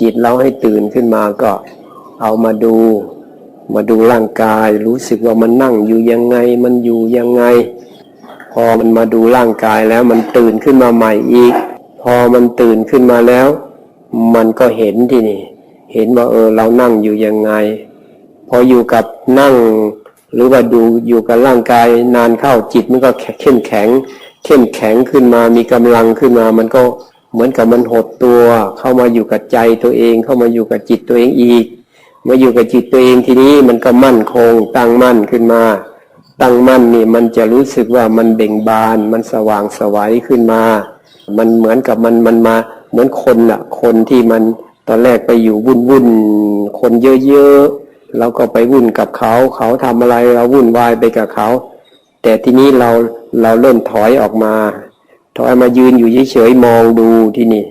จิตเราให้ตื่นขึ้นมาก็เอามาดู มาดูร่างกาย รู้สึกว่ามันนั่งอยู่ยังไง มันอยู่ยังไง พอมันมาดูร่างกายแล้วมันตื่นขึ้นมาใหม่อีก พอมันตื่นขึ้นมาแล้ว มันก็เห็นที่นี่ เห็นว่าเออเรานั่งอยู่ยังไง พออยู่กับนั่ง หรือว่าดูอยู่กับร่างกายนานเข้าจิตมันก็เข้มแข็ง เข้มแข็งขึ้นมามีกำลังขึ้นมามันก็ เหมือนกับมันหดตัว เข้ามาอยู่กับใจตัวเอง เข้ามาอยู่กับจิตตัวเองอีก มาอยู่กับจิตตัวเองทีนี้มันก็มั่นคง ตั้งมั่นขึ้นมา ตั้งมั่นนี่มันจะรู้สึกว่ามันเบ่งบาน มันสว่างสวัยขึ้นมา มันเหมือนกับมันมันมาเหมือนคนอะคนที่มันตอนแรกไปอยู่วุ่นวุ่นคนเยอะๆเราก็ไปวุ่นกับเขา เขาทำอะไรเราวุ่นวายไปกับเขา แต่ทีนี้เราเราเริ่มถอยออกมา ถอยมายืนอยู่เฉยๆมองดูที่นี่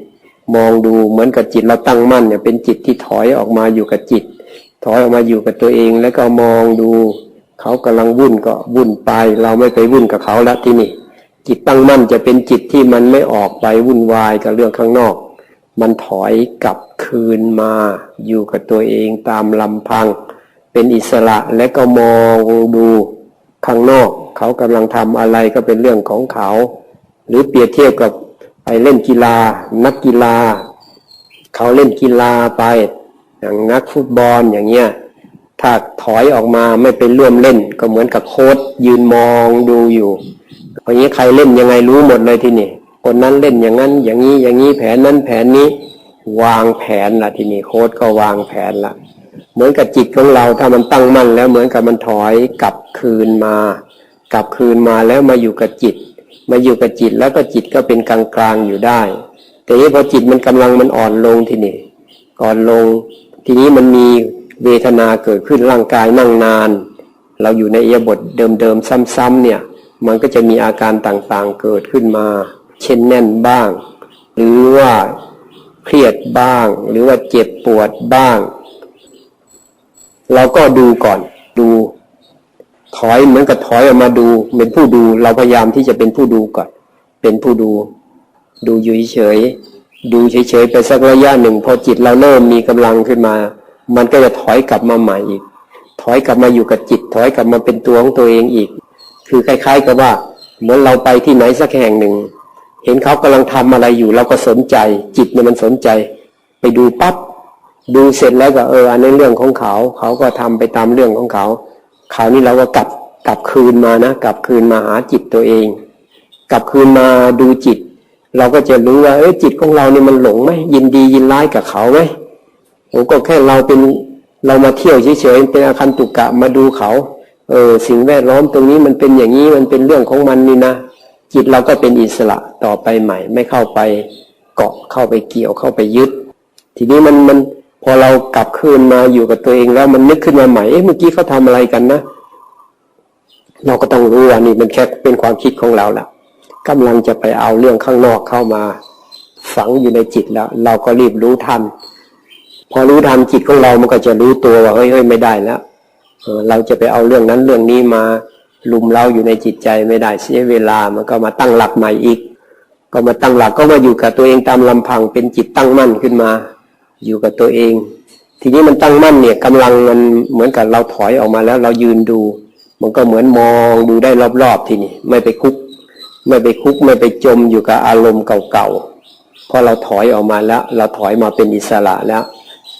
มองดูเหมือนกับจิตเราตั้งมั่นเนี่ยเป็นจิตที่ถอยออกมาอยู่กับจิต ถอยออกมาอยู่กับตัวเองแล้วก็มองดู เขากำลังวุ่นก็วุ่นไป เราไม่ไปวุ่นกับเขาแล้วที่นี่ จิตตั้งมั่นจะเป็นจิตที่มันไม่ออกไปวุ่นวายกับเรื่องข้างนอก มันถอยกลับคืนมาอยู่กับตัวเองตามลำพัง เป็นอิสระและก็มองดูข้างนอก เขากำลังทำอะไรก็เป็นเรื่องของเขา หรือเปรียบเทียบกับไปเล่นกีฬา นักกีฬา เขาเล่นกีฬาไป อย่างนักฟุตบอลอย่างเงี้ยถ้าถอยออกมาไม่ไปร่วมเล่น ก็เหมือนกับโค้ชยืนมองดูอยู่เพราะงี้ใครเล่นยังไงรู้หมดเลยที่นี่คนนั้นเล่นอย่างนั้น อย่างนี้อย่างนี้แผนนั้นแผนนี้ วางแผนละทีนี้โค้ชก็วางแผนละเหมือนกับจิตของเราถ้ามันตั้งมั่นแล้วเหมือนกับมันถอยกลับคืนมา กลับคืนมาแล้วมาอยู่กับจิต มาอยู่กับจิตแล้วก็จิตก็เป็นกลางกลางๆอยู่ได้ แต่นี้พอจิตมันกำลังมันอ่อนลงทีนี้อ่อนลง ทีนี้มันมีเวทนาเกิดขึ้นร่างกายนั่งนาน เราอยู่ในเอียบทเดิมๆซ้ำๆเนี่ย มันก็จะมีอาการต่างๆเกิดขึ้นมา เช่นแน่นบ้าง หรือว่าเครียดบ้าง หรือว่าเจ็บปวดบ้าง เราก็ดูก่อนดู ถอยเหมือนกับถอยออกมาดูเป็นผู้ดูเราพยายามที่จะเป็นผู้ดูก่อน เป็นผู้ดู ดูอยู่เฉยดูเฉยๆไปสักระยะหนึ่ง พอจิตเราเริ่มมีกำลังขึ้นมา มันก็จะถอยกลับมาใหม่อีก ถอยกลับมาอยู่กับจิต ถอยกลับมาเป็นตัวของตัวเองอีก คือคล้าย ๆ กับว่า เหมือนเราไปที่ไหนสักแห่งหนึ่ง เห็นเขากำลังทำอะไรอยู่ เราก็สนใจ จิตเนี่ยมันสนใจ ไปดูปั๊บดูเสร็จแล้วก็เอออันนี้เรื่องของเขา เขาก็ทำไปตามเรื่องของเขา คราวนี้เราก็กลับกลับคืนมานะกลับคืนมาหาจิตตัวเอง กลับคืนมาดูจิต เราก็จะรู้ว่าเออจิตของเราเนี่ยมันหลงไหมยินดียินร้ายกับเขาไหมโอ้ก็แค่เราเป็นเรามาเที่ยวเฉยๆเป็นอาคันตุกะมาดูเขาเออสิ่งแวดล้อมตรงนี้มันเป็นอย่างนี้มันเป็นเรื่องของมันนี่นะจิตเราก็เป็นอิสระต่อไปใหม่ ไม่เข้าไปเกาะเข้าไปเกี่ยวเข้าไปยึด ทีนี้มันมัน พอเรากลับคืนมาอยู่กับตัวเองแล้วมันนึกขึ้นมาใหม่เอ๊ะเมื่อกี้เขาทำอะไรกันนะ เราก็ต้องรู้ว่านี่มันแค่เป็นความคิดของเราแหละกำลังจะไปเอาเรื่องข้างนอกเข้ามา ฝังอยู่ในจิตแล้ว เราก็รีบรู้ทัน พอรู้ทันจิตของเรามันก็จะรู้ตัวว่าเฮ้ยไม่ได้แล้วเราจะไปเอาเรื่องนั้นเรื่องนี้มาลุมเราอยู่ในจิตใจไม่ได้เสียเวลามันก็มาตั้งหลักใหม่อีก ก็มาตั้งหลักก็มาอยู่กับตัวเองตามลำพังเป็นจิตตั้งมั่นขึ้นมา อยู่กับตัวเอง ทีนี้มันตั้งมั่นเนี่ยกำลังมันเหมือนกับเราถอยออกมาแล้ว เรายืนดู มันก็เหมือนมองดูได้รอบๆทีนี้ไม่ไปคุก ไม่ไปคุกไม่ไปจมอยู่กับอารมณ์เก่าๆเพราะเราถอยออกมาแล้ว เราถอยมาเป็นอิสระแล้ว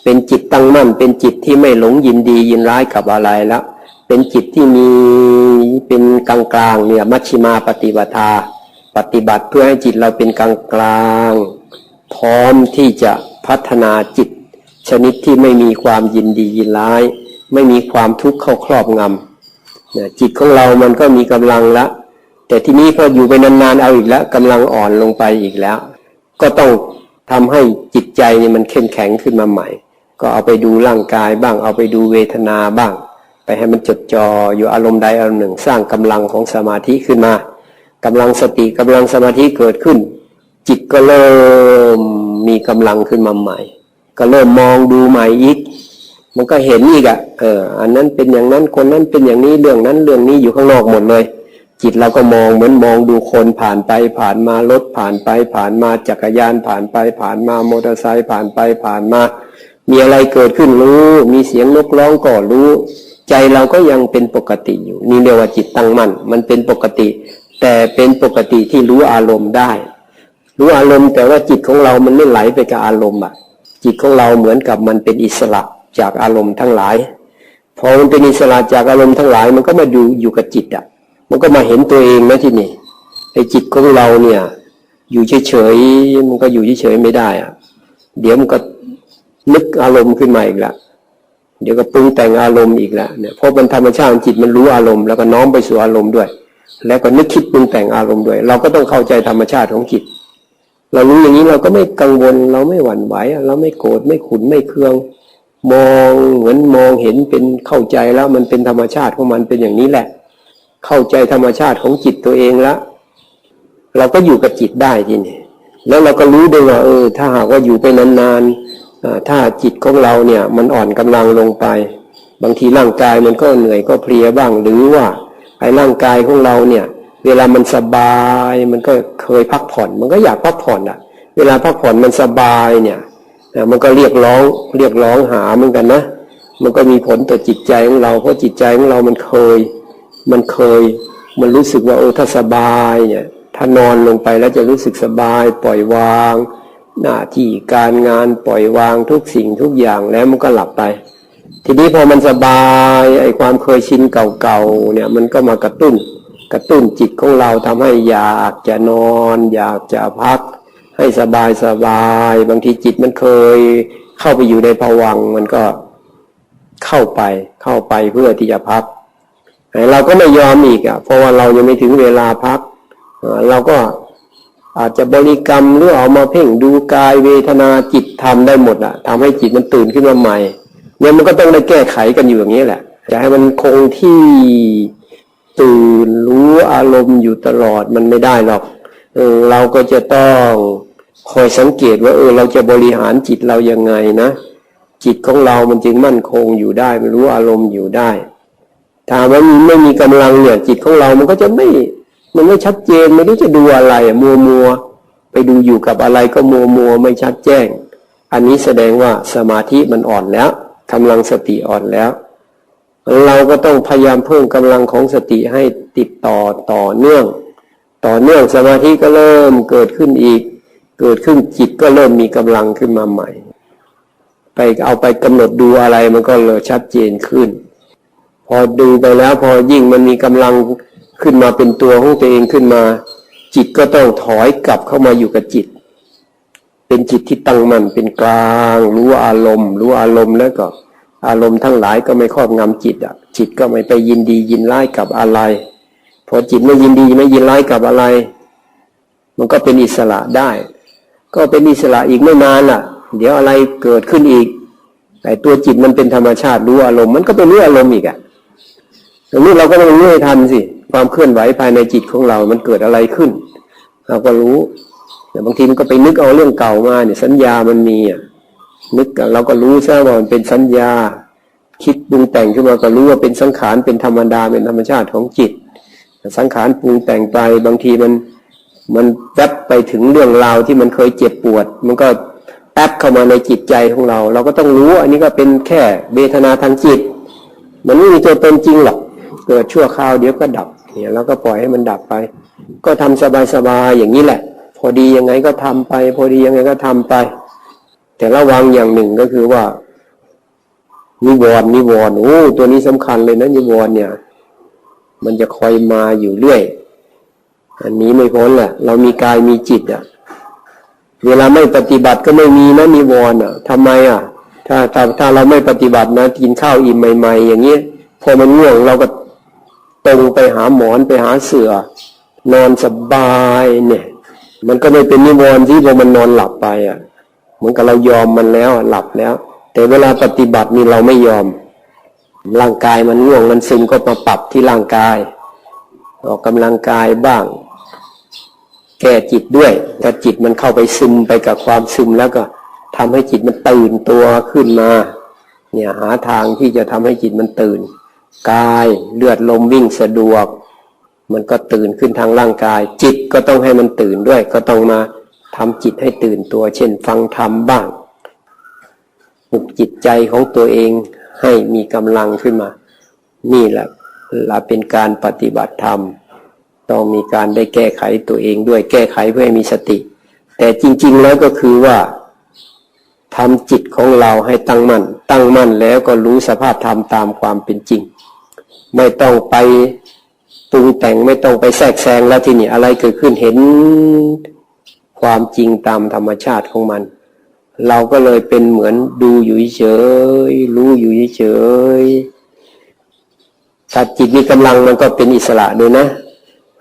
เป็นจิตตั้งมั่น เป็นจิตที่ไม่หลงยินดียินร้ายกับอะไรแล้ว เป็นจิตที่มีเป็นกลางๆเนี่ยมัชฌิมาปฏิบัติปฏิบัติเพื่อให้จิตเราเป็นกลางกลางๆพร้อมที่จะ พัฒนาจิต ชนิดที่ไม่มีความยินดียินร้าย ไม่มีความทุกข์เข้าครอบงำนี่ยจิตของเรามันก็มีกำลังละ แต่ที่นี้พออยู่ไปนานๆเอาอีกแล้วกำลังอ่อนลงไปอีกแล้ว ก็ต้องทำให้จิตใจเนี่ยมันเข้มแข็งขึ้นมาใหม่ ก็เอาไปดูร่างกายบ้าง เอาไปดูเวทนาบ้าง ไปให้มันจดจ่ออยู่อารมณ์ใดอารมณ์หนึ่ง สร้างกำลังของสมาธิขึ้นมากำลังสติกำลังสมาธิเกิดขึ้น จิตก็เริ่ม มีกำลังขึ้นมาใหม่ ก็เริ่มมองดูใหม่อีก มันก็เห็นอีกอะเอออันนั้นเป็นอย่างนั้นคนนั้นเป็นอย่างนี้เรื่องนั้นเรื่องนี้อยู่ข้างนอกหมดเลย จิตเราก็มองเหมือนมองดูคนผ่านไปผ่านมารถผ่านไปผ่านมาจักรยานผ่านไปผ่านมามอเตอร์ไซค์ผ่านไปผ่านมา มีอะไรเกิดขึ้นรู้ มีเสียงนกร้องก็รู้ ใจเราก็ยังเป็นปกติอยู่นี่เรียกว่าจิตตั้งมั่นมันเป็นปกติ แต่เป็นปกติที่รู้อารมณ์ได้ รู้อารมณ์แต่ว่าจิตของเรามันไม่ไหลไปกับอารมณ์อะ จิตของเราเหมือนกับมันเป็นอิสระจากอารมณ์ทั้งหลาย พอมันเป็นอิสระจากอารมณ์ทั้งหลาย มันก็มาดูอยู่กับจิตอะ มันก็มาเห็นตัวเองนะที่นี่ไอ้จิตของเราเนี่ย อยู่เฉยๆมันก็อยู่เฉยๆไม่ได้อะ เดี๋ยวมันก็นึกอารมณ์ขึ้นมาอีกละเดี๋ยวก็ปรุงแต่งอารมณ์อีกล้วเนี่ยเพราะมันธรรมชาติของจิตมันรู้อารมณ์แล้วก็น้อมไปสู่อารมณ์ด้วย แล้วก็นึกคิดปรุงแต่งอารมณ์ด้วย เราก็ต้องเข้าใจธรรมชาติของจิต เรารู้อย่างนี้เราก็ไม่กังวล เราไม่หวั่นไหวเราไม่โกรธไม่ขุนไม่เคือง มองเหมือนมองเห็นเป็นเข้าใจแล้วมันเป็นธรรมชาติของมันเป็นอย่างนี้แหละ เข้าใจธรรมชาติของจิตตัวเองแล้วเราก็อยู่กับจิตได้ทีนี้แล้วเราก็รู้ด้วยว่าเออ ถ้าหากว่าอยู่ไปนานๆถ้าจิตของเราเนี่ย มันอ่อนกำลังลงไป บางทีร่างกายมันก็เหนื่อยก็เพลียบ้างหรือว่าไอ้ร่างกายของเราเนี่ย เวลามันสบายมันก็เคยพักผ่อน มันก็อยากพักผ่อนอะ เวลาพักผ่อนมันสบายเนี่ยอ่ามันก็เรียกร้องเรียกร้องหาเหมือนกันนะ มันก็มีผลต่อจิตใจของเรา เพราะจิตใจของเรามันเคย มันเคย มันรู้สึกว่าเออถ้าสบายเนี่ยถ้านอนลงไปแล้วจะรู้สึกสบาย ปล่อยวาง หน้าที่การงานปล่อยวางทุกสิ่งทุกอย่างแล้วมันก็หลับไป ทีนี้พอมันสบายไอ้ความเคยชินเก่าๆเนี่ยมันก็มากระตุ้น ระตุ้นจิตของเราทำให้อยากจะนอน อยากจะพัก ให้สบายสบาย บางทีจิตมันเคย เข้าไปอยู่ในภวังมันก็เข้าไปเข้าไปเพื่อที่จะพักเราก็ไม่ยอมอีกอะเพราะว่าเรายังไม่ถึงเวลาพักเราก็อาจจะบริกรรมหรือเอามาเพ่งดูกายเวทนาจิตทำได้หมดอะทำให้จิตมันตื่นขึ้นมาใหม่เนี่ยมันก็ต้องได้แก้ไขกันอยู่อย่างนี้แหละจะให้มันคงที่ ตื่นรู้อารมณ์อยู่ตลอดมันไม่ได้หรอกเออเราก็จะต้องคอยสังเกตว่าเออเราจะบริหารจิตเรายังไงนะจิตของเรามันจึงมั่นคงอยู่ได้มันรู้อารมณ์อยู่ได้ถ้ามันไม่มีกำลังเนี่ยจิตของเรามันก็จะไม่มันไม่ชัดเจนไม่รู้จะดูอะไรมัวมัวไปดูอยู่กับอะไรก็มัวมัวไม่ชัดแจ้ง อันนี้แสดงว่าสมาธิมันอ่อนแล้วกำลังสติอ่อนแล้ว เราก็ต้องพยายามเพิ่มกำลังของสติให้ติดต่อต่อเนื่อง ต่อเนื่องสมาธิก็เริ่มเกิดขึ้นอีก เกิดขึ้นจิตก็เริ่มมีกำลังขึ้นมาใหม่ ไปเอาไปกำหนดดูอะไรมันก็เลยชัดเจนขึ้น พอดูไปแล้วพอยิ่งมันมีกำลังขึ้นมาเป็นตัวของตัวเองขึ้นมา จิตก็ต้องถอยกลับเข้ามาอยู่กับจิต เป็นจิตที่ตั้งมั่นเป็นกลาง รู้อารมณ์ รู้อารมณ์แล้วก็ อารมณ์ทั้งหลายก็ไม่ครอบงำจิตอะ จิตก็ไม่ไปยินดียินร้ายกับอะไร พอจิตไม่ยินดีไม่ยินร้ายกับอะไร มันก็เป็นอิสระได้ ก็เป็นอิสระอีกไม่นานล่ะ เดี๋ยวอะไรเกิดขึ้นอีก แต่ตัวจิตมันเป็นธรรมชาติรู้อารมณ์มันก็เป็นรู้อารมณ์อีกอะอย่างนี้เราก็ต้องรู้ให้ทันสิความเคลื่อนไหวภายในจิตของเรามันเกิดอะไรขึ้น เราก็รู้แต่บางทีมันก็ไปนึกเอาเรื่องเก่ามาเนี่ยสัญญามันมีอะ นึกเราก็รู้ซะว่ามันเป็นสัญญา คิดปรุงแต่งขึ้นมาก็รู้ว่าเป็นสังขารเป็นธรรมดาเป็นธรรมชาติของจิต สังขารปรุงแต่งไปบางทีมันมันแวบไปถึงเรื่องราวที่มันเคยเจ็บปวด มันก็แอบเข้ามาในจิตใจของเรา เราก็ต้องรู้อันนี้ก็เป็นแค่เวทนาทางจิต มันไม่มีตัวตนจริงหรอกเกิดชั่วคราวเดี๋ยวก็ดับเนี่ยเราก็ปล่อยให้มันดับไป ก็ทำสบายๆอย่างนี้แหละ พอดียังไงก็ทำไป พอดียังไงก็ทำไป แต่ระวังอย่างหนึ่งก็คือว่า นิวรณ์นิวรณ์โอ้ตัวนี้สำคัญเลยนะนิวรณ์เนี่ย มันจะคอยมาอยู่เรื่อย อันนี้ไม่พ้นแหละเรามีกายมีจิตอะ เวลาไม่ปฏิบัติก็ไม่มีนะนิวรณ์อะทำไมอะ ถ้าถ้าถ้าเราไม่ปฏิบัตินะกินข้าวอิ่มใหม่ ๆ อย่างนี้ยพอมันง่วงเราก็ตรงไปหาหมอนไปหาเสือนอนสบายเนี่ย มันก็ไม่เป็นนิวรณ์ที่พอมันนอนหลับไปอะ มือนกับเรายอมมันแล้วหลับแล้ว แต่เวลาปฏิบัตินี่เราไม่ยอม ร่างกายมันง่วงมันซึมก็มาปรับที่ร่างกาย ออกกำลังกายบ้าง แก้จิตด้วยถ้าจิตมันเข้าไปซึมไปกับความซึมแล้วก็ทำให้จิตมันตื่นตัวขึ้นมา เนี่ยหาทางที่จะทำให้จิตมันตื่น กายเลือดลมวิ่งสะดวก มันก็ตื่นขึ้นทางร่างกาย จิตก็ต้องให้มันตื่นด้วย ก็ต้องมา ทำจิตให้ตื่นตัว เช่น ฟังธรรมบ้างปลุกจิตใจของตัวเองให้มีกำลังขึ้นมา นี่แหละเราเป็นการปฏิบัติธรรม ต้องมีการได้แก้ไขตัวเองด้วยแก้ไขเพื่อให้มีสติ แต่จริง ๆ แล้วก็คือว่าทำจิตของเราให้ตั้งมั่น ตั้งมั่นแล้วก็รู้สภาพธรรมตามความเป็นจริง ไม่ต้องไปปรุงแต่งไม่ต้องไปแทรกแซงแล้วที่นี้อะไรเกิดขึ้นเห็น ความจริงตามธรรมชาติของมัน เราก็เลยเป็นเหมือนดูอยู่เฉยรู้อยู่เฉยถ้าจิตมีกำลังมันก็เป็นอิสระด้วยนะ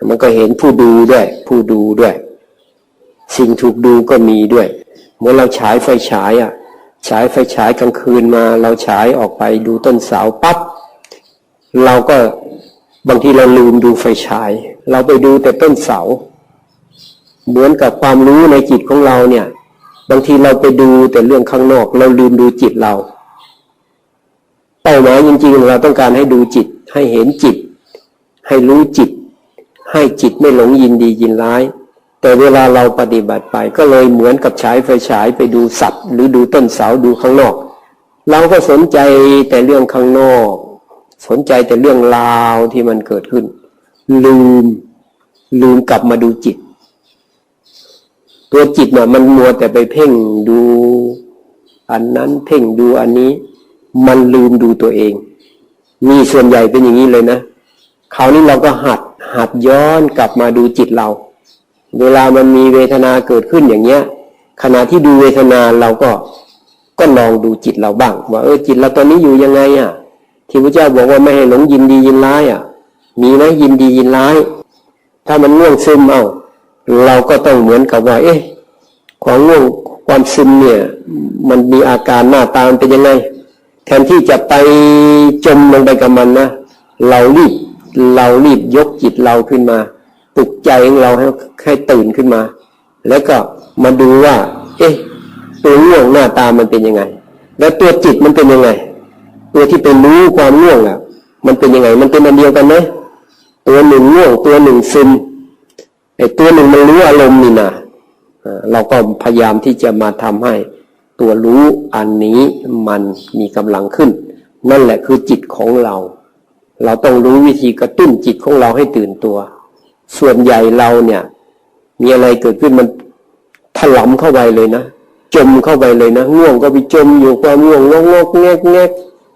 มันก็เห็นผู้ดูด้วย ผู้ดูด้วย สิ่งถูกดูก็มีด้วย เมื่อเราฉายไฟฉายอะฉายไฟฉายกลางคืนมา เราฉายออกไปดูต้นเสาปั๊บเราก็บางทีเราลืมดูไฟฉาย เราไปดูแต่ต้นเสา เหมือนกับความรู้ในจิตของเราเนี่ย บางทีเราไปดูแต่เรื่องข้างนอก เราลืมดูจิตเราเป้าหมายจริงๆ เราต้องการให้ดูจิต ให้เห็นจิต ให้รู้จิต ให้จิตไม่หลงยินดียินร้าย แต่เวลาเราปฏิบัติไปก็เลยเหมือนกับฉายไฟฉายไปดูสัตว์ หรือดูต้นเสาดูข้างนอก เราก็สนใจแต่เรื่องข้างนอก สนใจแต่เรื่องราวที่มันเกิดขึ้น ลืมลืมกลับมาดูจิต ตัวจิตน่ะมันมัวแต่ไปเพ่งดู อันนั้นเพ่งดูอันนี้ มันลืมดูตัวเอง มีส่วนใหญ่เป็นอย่างนี้เลยนะคราวนี้เราก็หัดหัดย้อนกลับมาดูจิตเรา เวลามันมีเวทนาเกิดขึ้นอย่างเงี้ย ขณะที่ดูเวทนาเราก็ก็ลองดูจิตเราบ้างว่าเออจิตเราตอนนี้อยู่ยังไงอะ ที่พระเจ้าบอกว่าไม่ให้หลงยินดียินร้ายอะ มีไหมยินดียินร้าย ถ้ามันง่วงซึมเอ้า เราก็ต้องเหมือนกับว่า เอ๊ะความง่วงความซึมเนี่ย มันมีอาการหน้าตามันเป็นยังไง แทนที่จะไปจมลงไปกับมันนะเรารีบเรารีบยกจิตเราขึ้นมาปลุกใจของเราให้ให้ตื่นขึ้นมา แล้วก็มาดูว่า เอ๊ะ ตัวง่วงหน้าตามันเป็นยังไง แล้วตัวจิตมันเป็นยังไง ตัวที่เป็นรู้ความง่วงอะ มันเป็นยังไง มันเป็นอันเดียวกันไหมตัวหนึ่งง่วง ตัวหนึ่งซึม ไอ้ตัวหนึ่งมันรู้อารมณ์นี่นะเราก็พยายามที่จะมาทำให้ตัวรู้อันนี้มันมีกำลังขึ้น นั่นแหละคือจิตของเรา เราต้องรู้วิธีกระตุ้นจิตของเราให้ตื่นตัว ส่วนใหญ่เราเนี่ย มีอะไรเกิดขึ้นมันถลำเข้าไปเลยนะจมเข้าไปเลยนะง่วงก็ไปจมอยู่ความง่วงงงงแงกแงก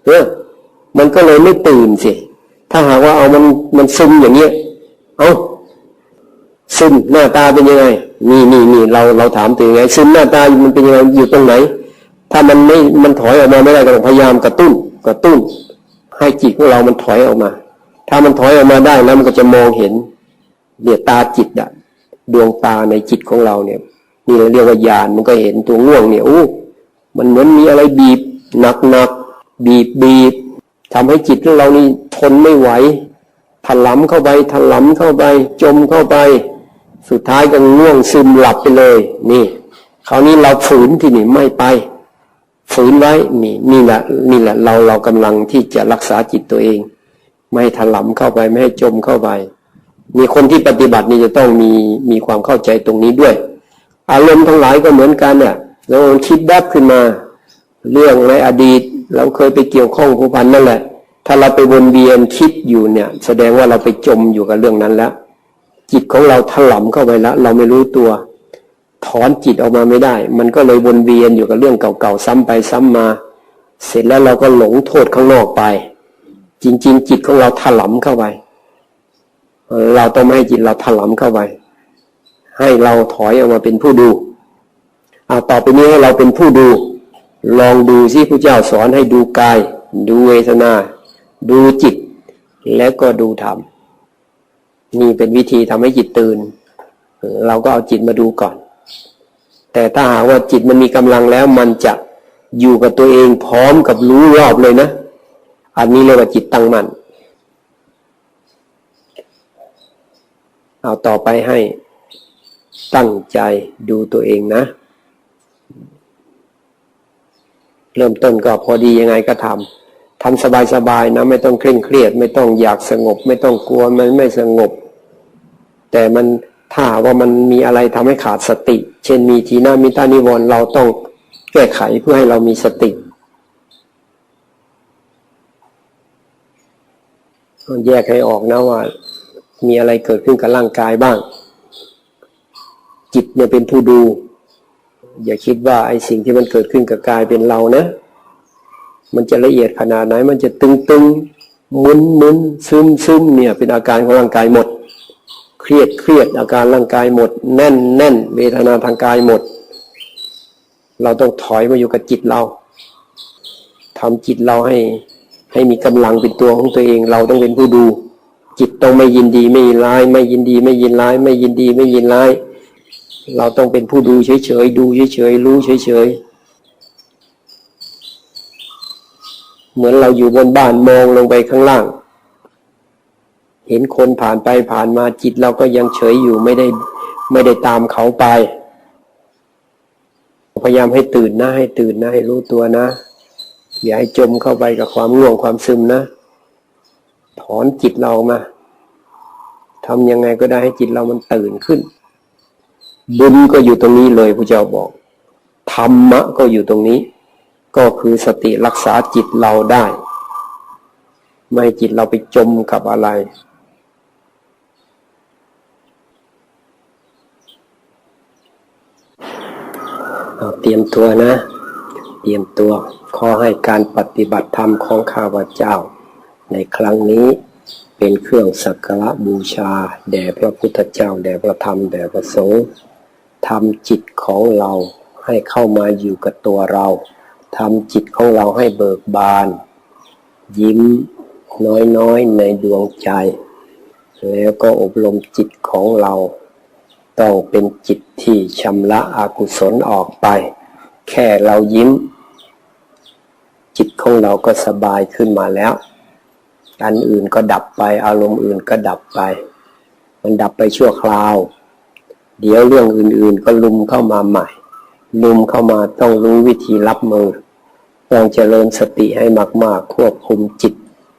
เนี่ยมันก็เลยไม่ตื่นสิถ้าหากว่าเอามันมันซึมอย่างเงี้ยเอา ซึมหน้าตาเป็นยังไงนี่นี่นี่เราเราถามตัวยังไงซึมหน้าตามันเป็นยังไงอยู่ตรงไหน ถ้ามันไม่มันถอยออกมาไม่ได้ก็พยายามกระตุ้นกระตุ้น ให้จิตของเรามันถอยออกมา ถ้ามันถอยออกมาได้แล้วมันก็จะมองเห็นเดียตาจิตอะดวงตาในจิตของเราเนี่ยนี่เราเรียกว่าญาณมันก็เห็นตัวง่วงเนี่ยโอ้มันเหมือนมีอะไรบีบหนักหนักบีบบีบทำให้จิตของเรานี่ทนไม่ไหวถลำเข้าไปถลำเข้าไป จมเข้าไป สุดท้ายก็ง่วงซึมหลับไปเลย นี่คราวนี้เราฝืนที่นี่ไม่ไป ฝืนไว้นี่นี่แหละนี่แหละเราเรากำลังที่จะรักษาจิตตัวเอง ไม่ให้ถลำเข้าไปไม่ให้จมเข้าไปมีคนที่ปฏิบัตินี่จะต้องมีมีความเข้าใจตรงนี้ด้วย อารมณ์ทั้งหลายก็เหมือนกันเนี่ยเราคิดแวบขึ้นมา เรื่องในอดีต เราเคยไปเกี่ยวข้องผูกพันนั่นแหละ ถ้าเราไปวนเวียนคิดอยู่เนี่ย แสดงว่าเราไปจมอยู่กับเรื่องนั้นแล้ว จิตของเราถลำเข้าไปแล้วเราไม่รู้ตัว ถอนจิตออกมาไม่ได้ มันก็เลยวนเวียนอยู่กับเรื่องเก่าๆซ้ำไปซ้ำมา เสร็จแล้วเราก็หลงโทษข้างนอกไป จริง ๆ จิตของเราถลำเข้าไปเราต้องไม่ให้จิตเราถลำเข้าไป ให้เราถอยออกมาเป็นผู้ดูเอาต่อไปนี้ให้เราเป็นผู้ดู ลองดูสิพระเจ้าสอนให้ดูกาย ดูเวทนา ดูจิต แล้วก็ดูธรรม นี่เป็นวิธีทำให้จิตตื่น เราก็เอาจิตมาดูก่อน แต่ถ้าหากว่าจิตมันมีกำลังแล้ว มันจะอยู่กับตัวเองพร้อมกับรู้รอบเลยนะ อันนี้เรียกว่าจิตตั้งมั่นเอาต่อไปให้ตั้งใจดูตัวเองนะ เริ่มต้นก็พอดียังไงก็ทำทำสบายๆนะ ไม่ต้องเคร่งเครียด ไม่ต้องอยากสงบ ไม่ต้องกลัวมันไม่สงบ แต่มันถ้าว่ามันมีอะไรทำให้ขาดสติ เช่นมีทีนามิตานิวรณ์เราต้องแก้ไขเพื่อให้เรามีสติ แยกให้ออกนะว่า มีอะไรเกิดขึ้นกับร่างกายบ้าง จิตเนี่ยเป็นผู้ดู อย่าคิดว่าไอ้สิ่งที่มันเกิดขึ้นกับกายเป็นเรานะ มันจะละเอียดขนาดไหน มันจะตึงตึงๆมุนมุนซึมซึมเนี่ยเป็นอาการของร่างกายหมด รียดเครียดอาการร่างกายหมด แน่นแน่นเวทนาทางกายหมด เราต้องถอยมาอยู่กับจิตเราทำจิตเราให้ให้มีกำลังเป็นตัวของตัวเอง เราต้องเป็นผู้ดู จิตต้องไม่ยินดีไม่ยินร้าย ไม่ยินดีไม่ยินร้าย ไม่ยินดีไม่ยินร้าย เราต้องเป็นผู้ดูเฉยๆดูเฉยๆรู้เฉยๆเหมือนเราอยู่บนบ้านมองลงไปข้างล่าง เห็นคนผ่านไปผ่านมาจิตเราก็ยังเฉยอยู่ไม่ได้ไม่ได้ตามเขาไป พยายามให้ตื่นนะให้ตื่นนะให้รู้ตัวนะ อย่าให้จมเข้าไปกับความง่วงความซึมนะ ถอนจิตเรามาทำยังไงก็ได้ให้จิตเรามันตื่นขึ้น บุญก็อยู่ตรงนี้เลยพระเจ้าบอก ธรรมะก็อยู่ตรงนี้ ก็คือสติรักษาจิตเราได้ ไม่ให้จิตเราไปจมกับอะไร เอาเตรียมตัวนะ เตรียมตัวขอให้การปฏิบัติธรรมของข้าพเจ้า ในครั้งนี้เป็นเครื่องสักการะบูชา แด่พระพุทธเจ้า แด่พระธรรม แด่พระสงฆ์ทำจิตของเราให้เข้ามาอยู่กับตัวเราทำจิตของเราให้เบิกบาน ยิ้มน้อยๆในดวงใจ แล้วก็อบรมจิตของเรา ต้องเป็นจิตที่ชำระอกุศลออกไป แค่เรายิ้ม จิตของเราก็สบายขึ้นมาแล้วอันอื่นก็ดับไป อารมณ์อื่นก็ดับไป มันดับไปชั่วคราว เดี๋ยวเรื่องอื่นๆ ก็ลุมเข้ามาใหม่ ลุมเข้ามาต้องรู้วิธีรับมือต้องเจริญสติให้มากๆ ควบคุมจิต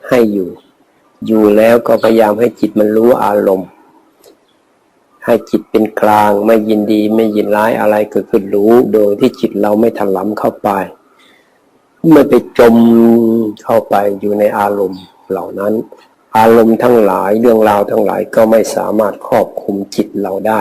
ให้อยู่ อยู่แล้วก็พยายามให้จิตมันรู้อารมณ์ ให้จิตเป็นกลางไม่ยินดีไม่ยินร้ายอะไรเกิดขึ้นรู้ โดยที่จิตเราไม่ถลำเข้าไป ไม่ไปจมเข้าไปอยู่ในอารมณ์เหล่านั้น อารมณ์ทั้งหลายเรื่องราวทั้งหลายก็ไม่สามารถครอบคุมจิตเราได้